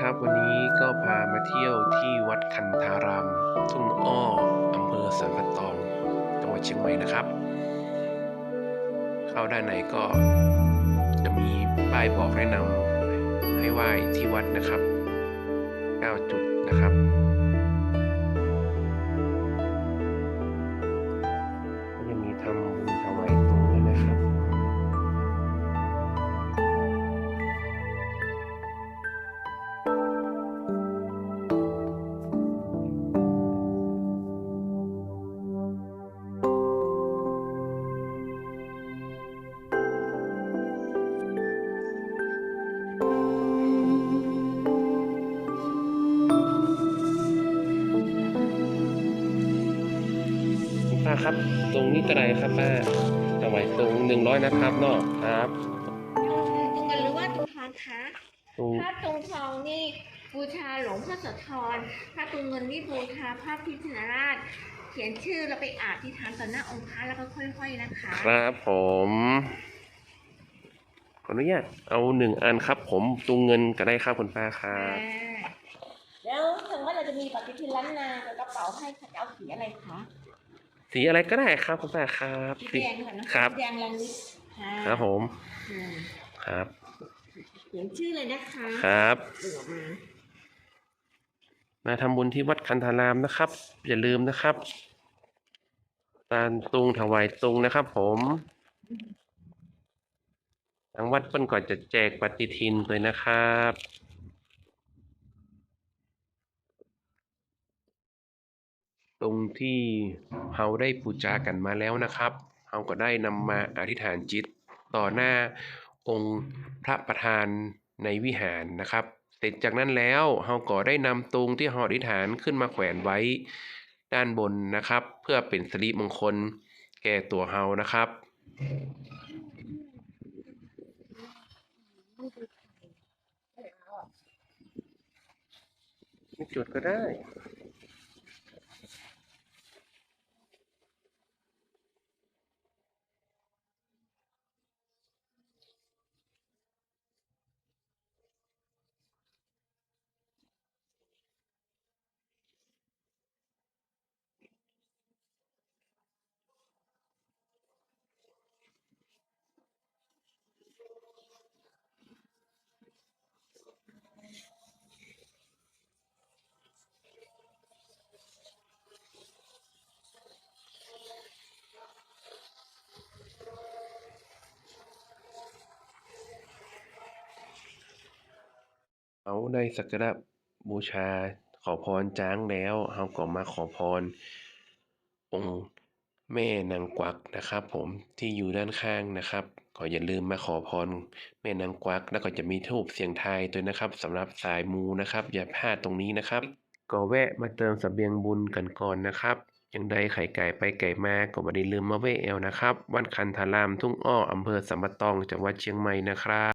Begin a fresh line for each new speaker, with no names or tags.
ครับ วันนี้ก็พามาเที่ยวที่วัดคันธารามทุ่งอ้ออำเภอสันปะตองจังหวัดเชียงใหม่นะครับ เข้าด้านในก็จะมีป้ายบอกแนะนำให้ไหว้ที่วัดนะครับ 9 จุดนะครับ ป้าครับ ตรงนี้กระไดครับป้าถวายตรงหนึ่งร้อยนะครับเนาะครับ
ตุงเงินหรือว่าตุงทองคะ
ตรง
ถ้าตุงทองนี่บูชาหลวงพ่อโสธรถ้าตุงเงินนี่บูชาพระพิฆเนราช เขียนชื่อแล้วไปอ่านที่ฐานต่อหน้าองค์พระแล้วก็ค่อย ๆนะคะ
ครับผมขออนุญาตเอาหนึ่งอันครับ ผมตรงเงินก็ได้ครับคุณป้าครั
อ่า
บ
แล้วถึงว่าเราจะมีปฏิทินล้านนากับกระเป๋าให้ค่ะจะเอาสีอะไรคะ
สีอะไรก็ได้ครับคุณป้าครับ
สีแดงก่อนนะะ
ครับ
สีแดงลังนิดค่ะ
ครับผม
อืม
ครับ
เขียนชื่อเลยนะคะ
ครับ
เดี๋ยวมา
มาทำบุญที่วัดคันธารามนะครับ อย่าลืมนะครับตานตุงถวายตุงนะครับ ผมทางวัดเปิ้นก่อนจะแจกปฏิทินเลยนะครับ ตรงที่เราได้ปูจากันมาแล้วนะครับเราก็ได้นำมาอธิษฐานจิต ต่อหน้าองค์พระประธานในวิหารนะครับ เสร็จจากนั้นแล้วเราก็ได้นำตุงที่เราอธิษฐานขึ้นมาแขวนไว้ด้านบนนะครับ เพื่อเป็นสิริมงคลแก่ตัวเรานะครับไม่จุดก็ได้ เอาได้สักการะบูชาขอพรจ้างแล้วเราก็มาขอพร องค์แม่นางกวักนะครับ ผมที่อยู่ด้านข้างนะครับ ก็อย่าลืมมาขอพรแม่นางกวัก แล้วก็จะมีทูบเสียงไทยด้วยนะครับสำหรับสายมูนะครับ อย่าพลาดตรงนี้นะครับ ก็แวะมาเติมเสบียงบุญกันก่อนนะครับยังได้ไข่ไก่ไปไก่มาก็บ่ได้ลืมมาแวะแอวนะครับ วัดคันธารามทุ่งอ้ออำเภอสัมปะตองจังหวัดเชียงใหม่นะครับ